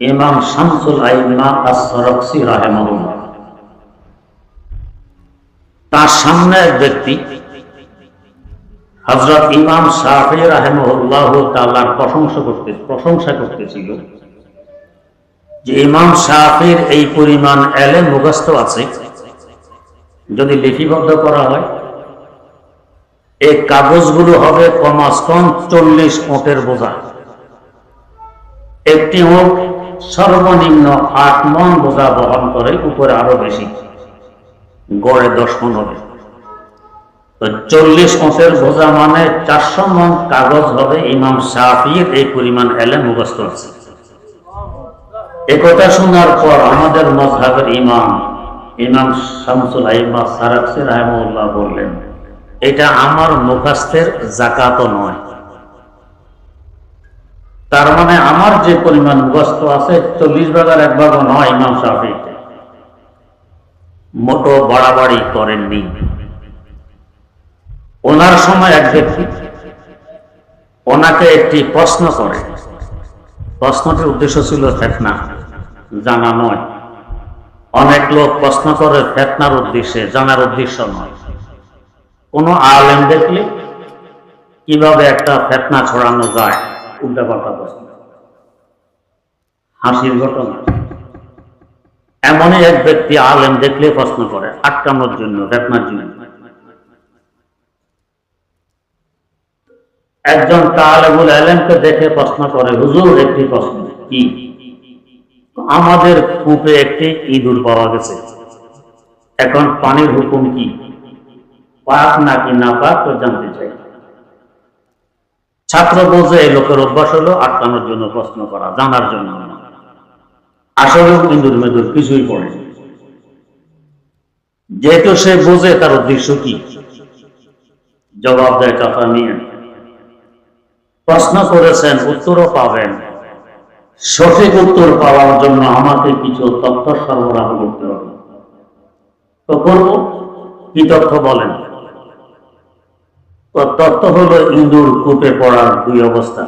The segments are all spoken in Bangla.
ইমাম শামসুল আইমা আসরক্সি রাহেমাহুল্লাহ। তার সামনে এক ব্যক্তি হজরত ইমাম শাহি রাহেমুল্লাহ তাল্লার প্রশংসা করতে প্রশংসা করতেছিল যে ইমাম শাহির এই পরিমাণ এলে মুখস্থ আছে। যদি লিপিবদ্ধ করা হয়, এই কাগজগুলো হবে কমাস কম চল্লিশ ওটের বোঝা। একটি ওট সর্বনিম্ন আট মন বোঝা বহন করে উপরে আরও বেশি, গড়ে দশ হবে। তো চল্লিশ ওটের বোঝা মানে চারশো মন কাগজ হবে, ইমাম শাফির এই পরিমাণ এলে মুখস্থ আছে। একথা শোনার পর আমাদের মজহাবের ইমাম ইমাম শামসুল আইমা সারাকসি রাহমুল্লাহ বললেন, এটা আমার মুখাস্তের জাকাতও নয়। তার মানে আমার যে পরিমাণ মুখস্থ আছে, চল্লিশ ভাগের এক ভাগও নয় ইমাম শাফি মোটো বাড়াবাড়ি করেননি। ওনার সময় এক ব্যক্তি, ওনাকে একটি প্রশ্ন করে। প্রশ্নটির উদ্দেশ্য ছিল ফেতনা, জানা নয়। অনেক লোক প্রশ্ন করে, ফেতনার উদ্দেশ্যে, জানার উদ্দেশ্য নয়। কোনো আলেম দেখলে কীভাবে একটা ফেতনা ছড়ানো যায়? উল্টা পাল্টা প্রশ্ন। হাসির ঘটনা। এমনই এক ব্যক্তি আলেম দেখলে প্রশ্ন করে, আটকানোর জন্য, ফেতনার জন্য। একজন তালেবুল আলেমকে দেখে প্রশ্ন করে, হুজুর, একটি প্রশ্ন, কি? আমাদের কূপে একটি ইঁদুর পাওয়া গেছে। এখন পানির হুকুম কি? পাক নাকি না পাক তো জানতে চাই। ছাত্র বলছে, এই লোকের অভ্যাস হলো আটকানোর জন্য প্রশ্ন করা, জানার জন্য আসলে ইঁদুর মেদুর কিছুই পড়ে যেহেতু সে বোঝে, তার উদ্দেশ্য কি? জবাব দেয় কথা নিয়ে প্রশ্ন করেছেন, উত্তরও পাবেন। সঠিক উত্তর পাওয়ার জন্য আমাকে কিছু তথ্য সরবরাহ করতে হবে। তো করব? কি তথ্য বলেন? তো তথ্য হলো ইঁদুর কূপে পড়ার দুই অবস্থা।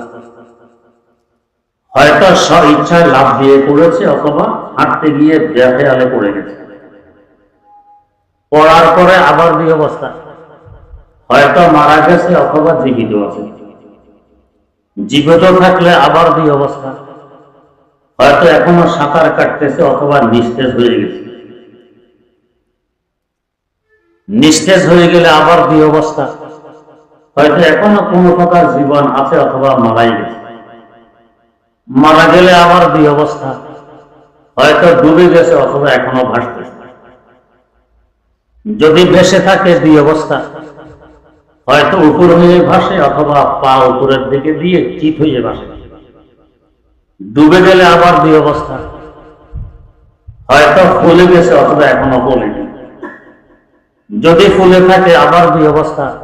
হয়তো স্ব ইচ্ছায় লাভ দিয়ে পড়েছে অথবা হাঁটতে গিয়ে পড়ে গেছে। পড়ার পরে আবার দুই অবস্থা। হয়তো মারা গেছে অথবা জীবিত আছে। জীবিত থাকলে আবার দুই অবস্থা। হয়তো এখনও সাঁতার কাটতেছে অথবা নিস্তেজ হয়ে গেছে। নিস্তেজ হয়ে গেলে আবার দুই অবস্থা। হয়তো এখনও কোনো প্রকার জীবন আছে অথবা মারাই গেছে। মারা গেলে আবার দুই অবস্থা। হয়তো ডুবে গেছে অথবা এখনও যদি ভেসে থাকে দুই অবস্থা। হয়তো উপর হয়ে ভাসে অথবা পা উপরের দিকে দিয়ে চিত হয়ে ভাসে। ডুবে গেলে আবার দুই অবস্থা। হয়তো ফুলে গেছে অথবা এখনও ফুলেনি যদি ফুলে থাকে আবার দুই অবস্থা।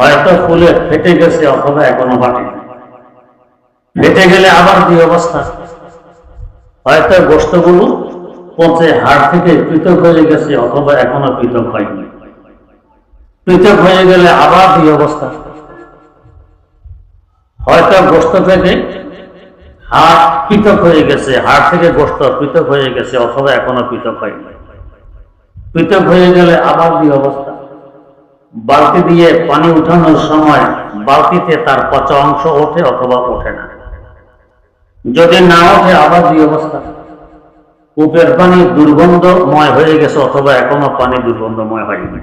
হয়তো ফুলে ফেটে গেছে অথবা এখনও ফাটেনি ফেটে গেলে আবার দুই অবস্থা? হয়তো গোষ্ঠগুলো পচে হাড় থেকে পৃথক হয়ে গেছে অথবা এখনও পৃথক হয়নি। পৃথক হয়ে গেলে আবার দুই অবস্থা? হয়তো গোষ্ঠ থেকে হাড় পৃথক হয়ে গেছে, হাড় থেকে গোষ্ঠ পৃথক হয়ে গেছে অথবা এখনও পৃথক হয়নি। পৃথক হয়ে গেলে আবার দুই অবস্থা? বালতি দিয়ে পানি উঠানোর সময় বালতিতে তার পচা অংশ ওঠে অথবা ওঠে না। যদি না ওঠে, আবার দুই অবস্থা। কূপের পানি দুর্গন্ধময় হয়ে গেছে অথবা এখনও পানি দুর্গন্ধময় হয়নি।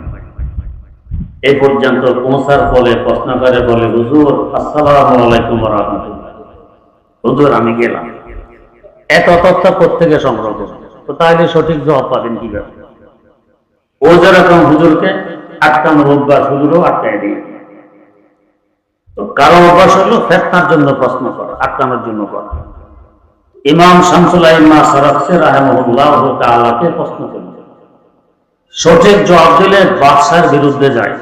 এই পর্যন্ত পৌঁছার ফলে প্রশ্নকারে বলে, হুজুর, আসসালামু আলাইকুম রহমতুল্লাহ। হুজুর, আমি গেলাম। এত তথ্য প্রত্যেকে সংগ্রহ করবে? তো তাহলে সঠিক জবাব পাবেন কীভাবে? ও যেরকম হুজুরকে আটকানোর অভ্যাস হুজুরও আটকায় দিয়ে তো কারও অভ্যাস হলো ফেতনার জন্য প্রশ্ন করা, আটকানোর জন্য করা। ইমাম শামসুল আইমা সারাফসে রাহেমুল্লাহ তাআলাকে প্রশ্ন করলেন, সঠিক জবাব দিলে বাদশার বিরুদ্ধে যায়।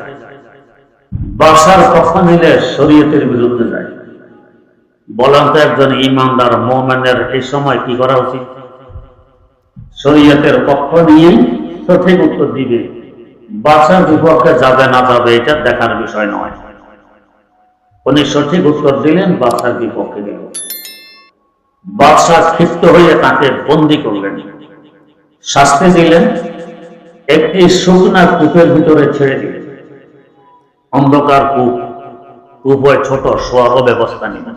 বাদশার পক্ষ নিলে শরীয়তের বিরুদ্ধে যায়। বলেন তো একজন ইমানদার মোমেনের এই সময় কি করা উচিত? শরীয়তের পক্ষ নিয়েই সঠিক উত্তর দিবে। বাদশার বিপক্ষে যাবে না যাবে, এটা দেখার বিষয় নয়। উনি সঠিক উত্তর দিলেন বাদশার বিপক্ষে দিল বাদশাহ ক্ষিপ্ত হয়ে তাকে বন্দি করলেন। শাস্তি দিলেন, একটি শুকনা কূপের ভিতরে ছেড়ে দিলেন। অন্ধকার কূপ কূপয় ছোট স্বর ব্যবস্থা নিলেন।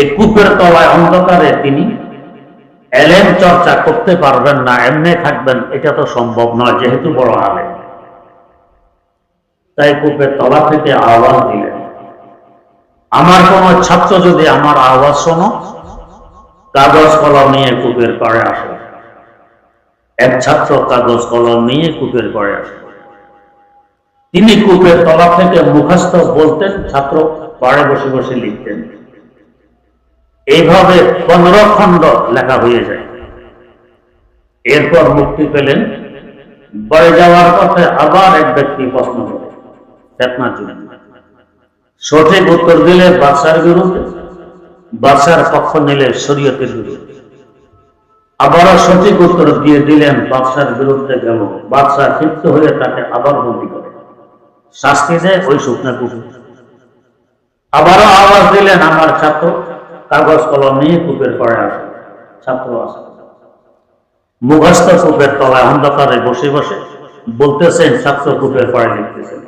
এই কূপের তলায় অন্ধকারে তিনি এলেন চর্চা করতে পারবেন না, এমনি থাকবেন, এটা তো সম্ভব নয়, যেহেতু বড় আলেম। তাই কূপের তলা থেকে আওয়াজ দিলেন। আমার কোন ছাত্র যদি আমার আওয়াজ শোনো, কাগজ কলম নিয়ে কূপের পাড়ে আসে। এক ছাত্র কাগজ কলম নিয়ে কূপের পাড়ে আসে। তিনি কূপের তলা থেকে মুখস্থ বলতেন, ছাত্র পাড়ে বসে বসে লিখতেন। এইভাবে পনেরো খণ্ড লেখা হয়ে যায়। এরপর মুক্তি পেলেন বাড়ি যাওয়ার পথে আবার এক ব্যক্তি প্রশ্ন করে ফেতনার জন্য সঠিক উত্তর দিলে বাদশার বিরুদ্ধে, বাদশার পক্ষ নিলে শরীয়তের বিরুদ্ধে। আবারও সঠিক উত্তর দিয়ে দিলেন, বাদশার বিরুদ্ধে গেল। বাদশাহ ক্ষিপ্ত হয়ে তাকে আবার বন্দি করে। শাস্তি দেয় ওই শুকনা কুকুর। আবারও আওয়াজ দিলেন, আমার ছাত্র কাগজ কলম কূপের পরে আসে ছাত্র আসে মুখস্থ কূপের তলায় অন্ধকারে বসে বসে বলতেছেন, ছাত্র কূপের পরে লিখতেছেন।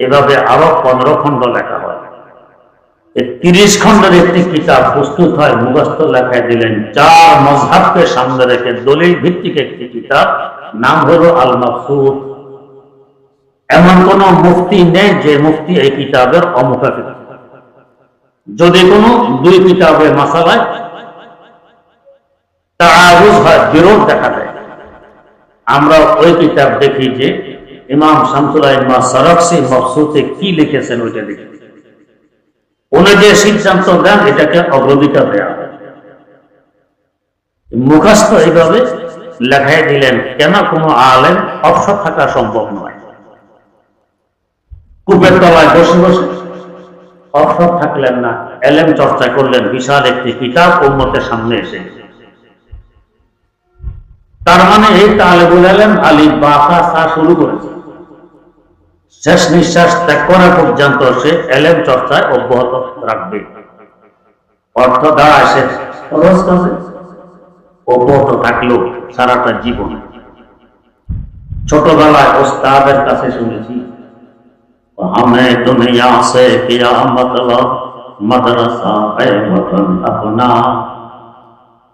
এভাবে আরও পনেরো খণ্ড লেখা হয়। তিরিশ খণ্ডের একটি কিতাব প্রস্তুত হয়, মুখস্থ লেখায় দিলেন, চার মজহাবকে সামনে রেখে দলিল ভিত্তিক একটি কিতাব, নাম হলো আল মাকসুদ এমন কোন মুফতি নেই যে মুফতি এই কিতাবের অমুখাপেক্ষ। যদি কোনো দুই কিতাবের মাসালায় তাআরুজ হয়, বিরোধ দেখা দেয়। আমরা ওই কিতাব দেখি যে ইমাম শামসুল ইমা মকসুদে কি লিখেছেন ওইটা দেখি। উনি যে সিদ্ধান্ত দেন, এটাকে অগ্রাধিকার দেওয়া হয়। এইভাবে লেখাই দিলেন, কেন কোনো আলেম অবসর থাকা সম্ভব নয়? কূপের তলায় বসে বসে অবসর থাকলেন না। এলেম চর্চা করলেন, বিশাল একটি কিতাব উম্মতের সামনে এসে। তার মানে এই তালেবুল আলেম আলী বাসা সা শুরু করেছে। শেষ নিঃশ্বাস ত্যাগ করা পর্যন্ত সে এলেম চর্চায় অব্যাহত রাখবে। অর্থ দ্বারা সে অব্যাহত থাকল সারাটা জীবন। ছোটবেলায় ওস্তাদের কাছে শুনেছি हमें दुनिया से किया मतलब मदरसा है वतन अपना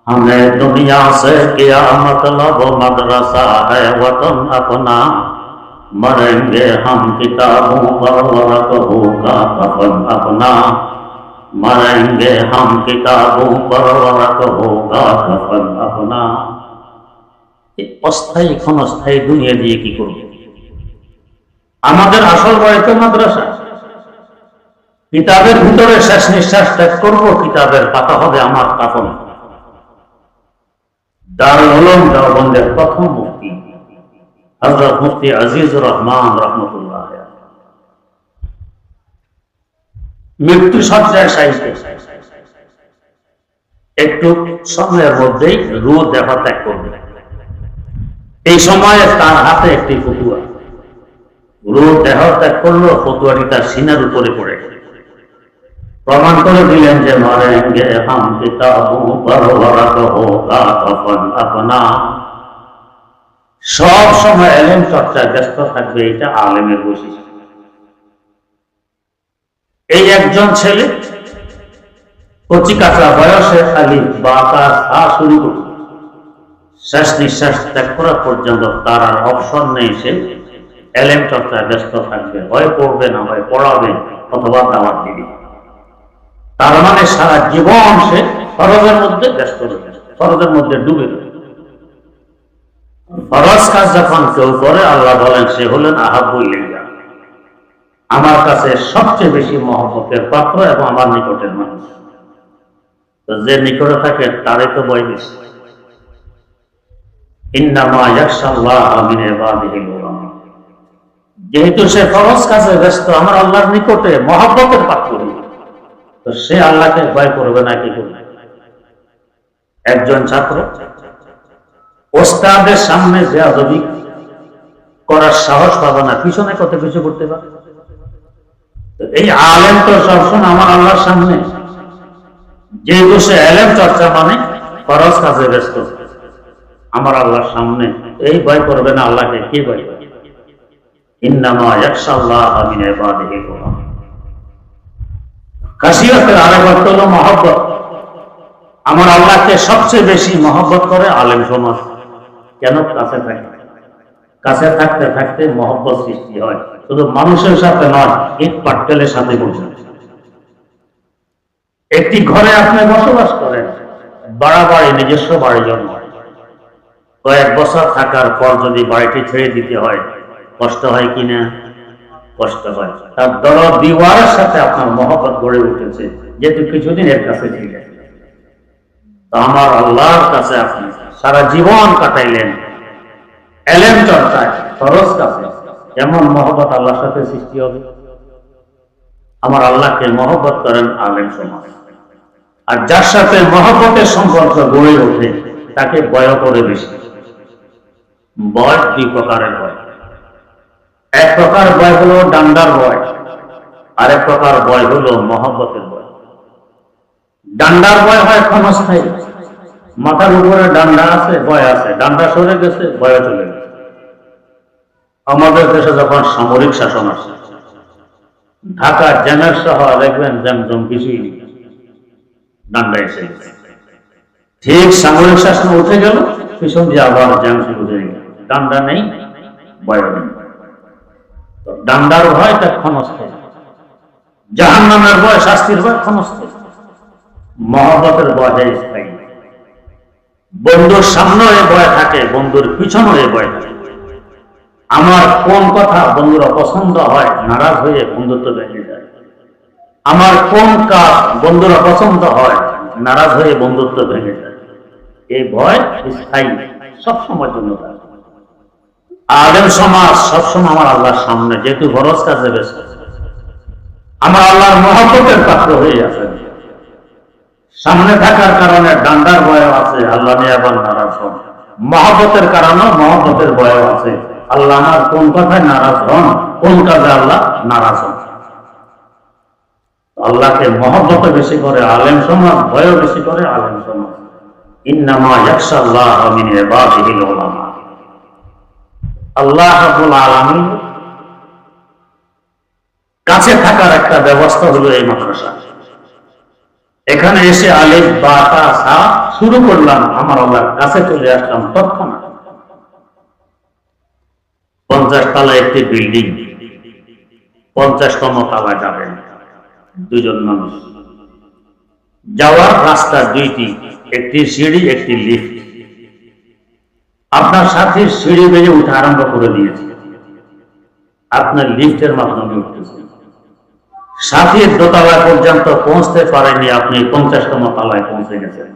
हमें दुनिया से किया मतलब मदरसा है वतन अपना मरेंगे हम किताबों पर वरक होगा कफन अपना मरेंगे हम किताबों पर वरक होगा कफन अपना এই অস্থায়ী ক্ষণস্থায়ী দুনিয়া দিয়ে কি করবে আমাদের আসল বাড়িতে মাদ্রাসা। কিতাবের ভিতরে শেষ নিঃশ্বাস ত্যাগ করব, কিতাবের পাতা হবে আমার দেওবন্দের প্রথম মুক্তি হযরত মুফতি রহমান রহমতুল্লাহ মৃত্যু সজ্জায় সাহিত্য। একটু সময়ের মধ্যেই রু দেখা ত্যাগ করবে। এই সময়ে তার হাতে একটি ফতুয়া। দেহ ত্যাগ করল ফতুয়াটি তার সিনার উপরে পড়ে। প্রমাণ করে দিলেন যে সব সময় এলেম ব্যস্ত থাকবে, এটা আলেমের বৈশিষ্ট্য। এই একজন ছেলে কচি কাঁচা বয়সে খালি বাতাস হা শুরু করল শেষ নিঃশ্বাস ত্যাগ করা পর্যন্ত তার আর অপশন নেই সে। এলেম চর্চায় ব্যস্ত থাকবে হয় পড়বে না হয় পড়াবে, অথবা দাওয়াত দিবে। তার মানে সারা জীবন সে ফরজের মধ্যে ব্যস্ত রয়েছে, ফরজের মধ্যে ডুবে ফরজ কাজ যখন কেউ করে, আল্লাহ বলেন, সে হলেন আহাবুল আমার কাছে সবচেয়ে বেশি মহব্বতের পাত্র এবং আমার নিকটের মানুষ। যে নিকটে থাকে, তারই তো বয় বেশি। ইন্নামা ইয়াকশাল্লাহ মিন ইবাদিহিল উলামা যেহেতু সে ফরজ কাজে ব্যস্ত, আমার আল্লাহর নিকটে মহব্বতের পাত্র। তো সে আল্লাহকে ভয় করবে না কি করবে? একজন ছাত্র ওস্তাদের সামনে বেয়াদবি করার সাহস পাবে না, পিছনে কত কিছু করতে পারে? এই আলেম তো সবসময় আমার আল্লাহর সামনে। যে বসে এলেম চর্চা মানে খরচ কাজে ব্যস্ত। আমার আল্লাহর সামনে এই ভয় করবে না, আল্লাহকে কে ভয় করবে? আমার আল্লাহকে সবচেয়ে বেশি মহব্বত করে আলেম সমাজ। কেন? কাছে থাকে কাছে থাকতে থাকতে মহব্বত সৃষ্টি হয়। শুধু মানুষের সাথে নয়, ইট পাটকেলের সাথে বসে একটি ঘরে আপনি বসবাস করেন, বাড়াবাড়ি নিজস্ব বাড়ি জন্ম কয়েক বছর থাকার পর যদি বাড়িটি ছেড়ে দিতে হয় কষ্ট হয় কিনা? কষ্ট হয়। তার দর দিওয়ারের সাথে আপনার মহব্বত গড়ে উঠেছে, যেহেতু কিছুদিন এর কাছে আমার আল্লাহর কাছে আপনি সারা জীবন কাটাইলেন। এলেম চর্চায় খরচ কাছে। এমন মহব্বত আল্লাহর সাথে সৃষ্টি হবে। আমার আল্লাহকে মহব্বত করেন আলেম সমাজ। আর যার সাথে মহব্বতের সম্পর্ক গড়ে ওঠে, তাকে বয় করে বেশি। বয় দুই প্রকারের বয় এক প্রকার বয় হলো ডান্ডার বয় আর এক প্রকার বয় হলো মহব্বতের বয়। ডান্ডার বয় হয় ক্ষণস্থায়ী। মাথার উপরে ডান্ডা আছে, বয় আছে। ডান্ডা সরে গেছে বয় চলে গেছে। আমাদের দেশে যখন সামরিক শাসন আসে, ঢাকা, জেনার সহ দেখবেন জমজম কিছুই। ডান্ডা এসে ঠিক সামরিক শাসন উঠে গেল, পিছন দিয়ে আবার জ্যাম শুরু হয়ে গেল। ডান্ডা নেই বয় নেই। ডান্ডার ভয় তার ক্ষণস্থায়ী জাহান নামের ভয়, শাস্তির ভয় ক্ষণস্থায়ী মহব্বতের ভয় স্থায়ী। বন্ধুর সামনে এ ভয় থাকে, বন্ধুর পিছনে এ ভয় থাকে। আমার কোন কথা বন্ধুরা পছন্দ হয়, নারাজ হয়ে বন্ধুত্ব ভেঙে যায়। আমার কোন কাজ বন্ধুরা পছন্দ হয়, নারাজ হয়ে বন্ধুত্ব ভেঙে যায়। এই ভয় স্থায়ী সবসময় জন্য থাকে। আলেম সমাজ সবসময় আমার আল্লাহর সামনে, যেহেতু বরস কাজে বেশি আমার আল্লাহর মহব্বতের পাত্র হয়ে আছে সামনে থাকার কারণে ডান্ডার ভয় আছে, আল্লাহ নিয়ে আবার নারাজ হন। মহব্বতের কারণে মহব্বতের ভয় আছে। আল্লাহ আমার কোন কথায় নারাজ হন, কোন কাজে আল্লাহ নারাজ হন? আল্লাহকে মহব্বত বেশি করে আলেম সমাজ ভয় বেশি করে আলেম সমাজ। ইন্নামা ইয়াকশাল্লাহ মিন ইবাদিহিল উলামা। আল্লাহ আলামিন কাছে থাকার একটা ব্যবস্থা হলো এই মাদ্রাসা। এখানে এসে আলিফ, বা, তা শুরু করলাম। আমার আল্লাহর কাছে চলে আসলাম তৎক্ষণাৎ। পঞ্চাশ তলা একটি বিল্ডিং, পঞ্চাশতম তলা যাবেন দুজন মানুষ। যাওয়ার রাস্তা দুইটি, একটি সিঁড়ি, একটি লিফট। আপনার সাথে সিঁড়ি বেজে উঠে আরম্ভ করে দিয়েছে। আপনার লিফটের মাধ্যমে উঠতেছে। সাথীর দোতলা পর্যন্ত পৌঁছতে পারেনি আপনি, পঞ্চাশতম তলায় পৌঁছে গেছেন।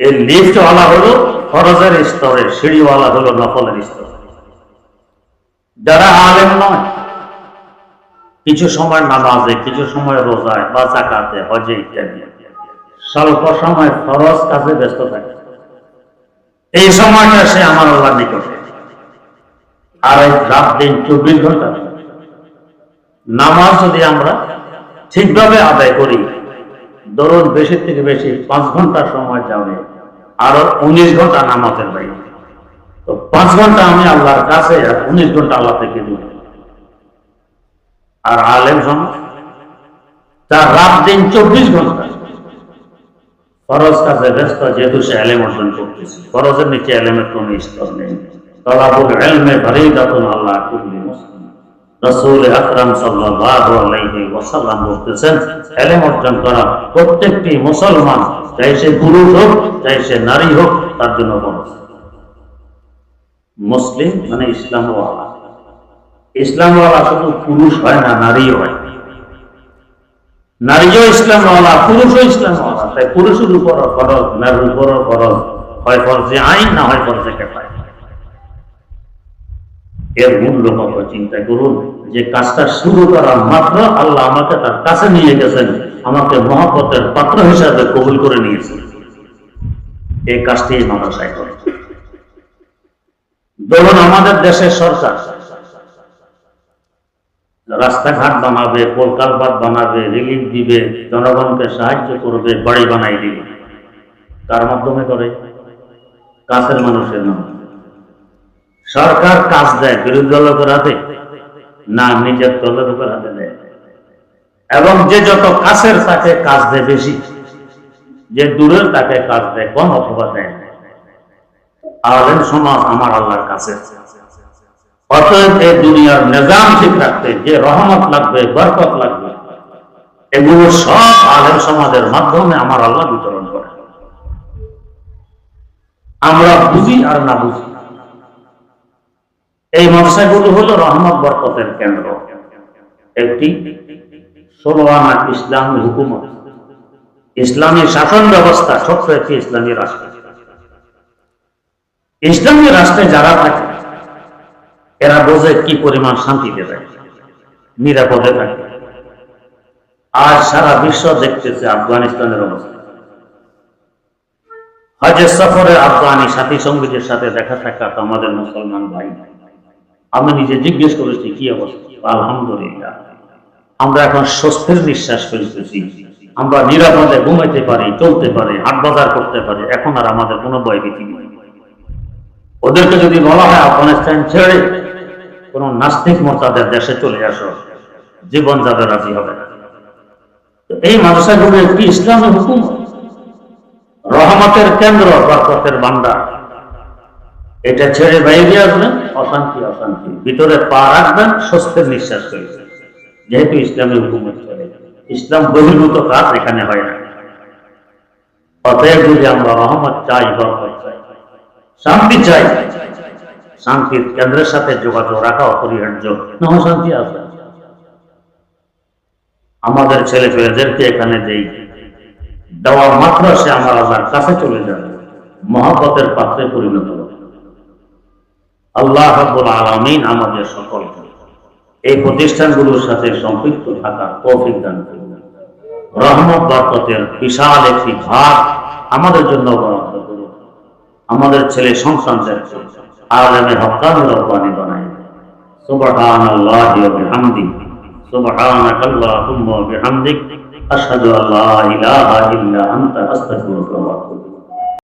এই লিফটওয়ালা হলো ফরজের স্তরে, সিঁড়িওয়ালা হলো নফলের স্তর। যারা আলেম নয়, কিছু সময় নামাজে, কিছু সময় রোজায়, বা জাকাতে হজে ইত্যাদি। স্বল্প সময় ফরজ কাজে ব্যস্ত থাকে এই সময়টা সে আমার আল্লাহ নিকটে। আর রাত দিন চব্বিশ ঘণ্টা নামাজ যদি আমরা ঠিকভাবে আদায় করি ধরুন বেশি থেকে বেশি পাঁচ ঘণ্টা সময় যাবে, আরও উনিশ ঘণ্টা নামাজের বাইরে। তো পাঁচ ঘণ্টা আমি আল্লাহর কাছে আর উনিশ ঘণ্টা আল্লাহ থেকে দূরে আর আলেম সমাজ, তার রাত দিন চব্বিশ ঘণ্টা ফরজ কাজে ব্যস্ত, যেহেতু সে এলেম অর্জন করতেছে। ফরজের নিচে এলেমের কোন স্তর নেই। তলাবুল এলমে ভারী দাতুন আল্লাহ কুল্লি রসুল আকরাম সাল্লাল্লাহু আলাইহি ওয়াসাল্লাম বলতেছেন, এলেম অর্জন করা প্রত্যেকটি মুসলমান, চাই সে পুরুষ হোক, চাই সে নারী হোক, তার জন্য ফরজ। মুসলিম মানে ইসলামওয়ালা। ইসলামওয়ালা শুধু পুরুষ হয় না, নারীও হয়। নারীও ইসলামওয়ালা, পুরুষও ইসলামওয়ালা। তাই পুরুষের উপর ফরজ, নারীর উপর ফরজ, হয় ফরজে আইন না হয় ফরজে কেফায় এর মূল্য কত চিন্তা করুন যে কাজটা শুরু করার মাত্র আল্লাহ আমাকে তার কাছে নিয়ে গেছেন, আমাকে মহাপতের পাত্র হিসাবে কবুল করে নিয়েছেন। এই কাজটি মাদ্রাসায় ধরুন আমাদের দেশের সরকার রাস্তাঘাট বানাবে কলকালপাত বানাবে রিলিফ দিবে, জনগণকে সাহায্য করবে, বাড়ি বানাই দিবে। কার মাধ্যমে করে? কাছের মানুষের মাধ্যমে সরকার কাজ দেয় বিরোধী দলের হাতে? না, নিজের দলের উপর হাতে দেয়। এবং যে যত কাছের তাকে কাজ দেয় বেশি। যে দূরের তাকে কাজ দেয় কম অথবা দেয়। আলেম সমাজ আমার আল্লাহর কাছে। অতএব এই দুনিয়ার নিজাম ঠিক রাখতে, যে রহমত লাগবে, বরকত লাগবে, এগুলো সব আলেম সমাজের মাধ্যমে আমার আল্লাহ বিতরণ করে। আমরা বুঝি আর না বুঝি। এই মনসাগুলো হলো রহমত, বরকতের কেন্দ্র। একটি ষোলো আনা ইসলামী হুকুমত। ইসলামী শাসন ব্যবস্থা ছোট্ট একটি ইসলামী রাষ্ট্র। ইসলামী রাষ্ট্রে যারা থাকে এরা বোঝে কি পরিমাণ শান্তিতে থাকে, নিরাপদে থাকে। আজ সারা বিশ্ব দেখতেছে আফগানিস্তানের অবস্থা। হজের সফরে আফগানি সাথী সঙ্গীদের সাথে দেখা সাক্ষাৎ আমাদের মুসলমান ভাই, আমি নিজে জিজ্ঞেস করেছি, কি অবস্থা? আলহামদুলিল্লাহ। আমরা এখন স্বস্তির নিঃশ্বাস ফেলতেছি। আমরা নিরাপদে ঘুমাইতে পারি, চলতে পারি, হাট বাজার করতে পারি, এখন আর আমাদের কোনো ভয় ভীতি নেই। ওদেরকে যদি বলা হয় আফগানিস্তান ছেড়ে কোন নাস্তিক মোতাদের দেশে চলে আসো, জীবন যাবে রাজি হবে। এই মানুষের একটি ইসলামী হুকুম? রহমতের কেন্দ্র, বরকতের ভান্ডার এটা ছেড়ে বাইরে আসবেন অশান্তি অশান্তি। ভিতরে পা রাখবেন স্বস্তির নিঃশ্বাস ফেলবেন যেহেতু ইসলামী হুকুমত চলে ইসলাম বহির্ভূত কাজ এখানে হয় না। অতএব যদি আমরা রহমত চাই, বরকত চাই, শান্তি চাই শান্তির কেন্দ্রের সাথে যোগাযোগ রাখা অপরিহার্য। নহলে শান্তি আছে। আমাদের ছেলে পেলেদেরকে এখানে দেই দেওয়া মাত্র, সে আমার আল্লাহর কাছে চলে যাবে। মহাব্বতের পাত্রে পরিণত হবে। আল্লাহ রাব্বুল আলামিন আমাদের সকলকে এই প্রতিষ্ঠানগুলোর সাথে সম্পৃক্ত থাকার তৌফিক দান রহমত, বরকতের বিশাল একটি ভাগ আমাদের জন্য বরাদ্দ করুন। আমাদের ছেলে সন্তানদেরকে আলমে হকানি রব্বানি বানাই সুবহান আল্লাহ বিহামদি। সুবহানাক আল্লাহুম্মা বিহামদিক। আশহাদু আল্লা ইলাহা ইল্লা আনতা, আস্তাগফিরুকা ওয়া আতুবু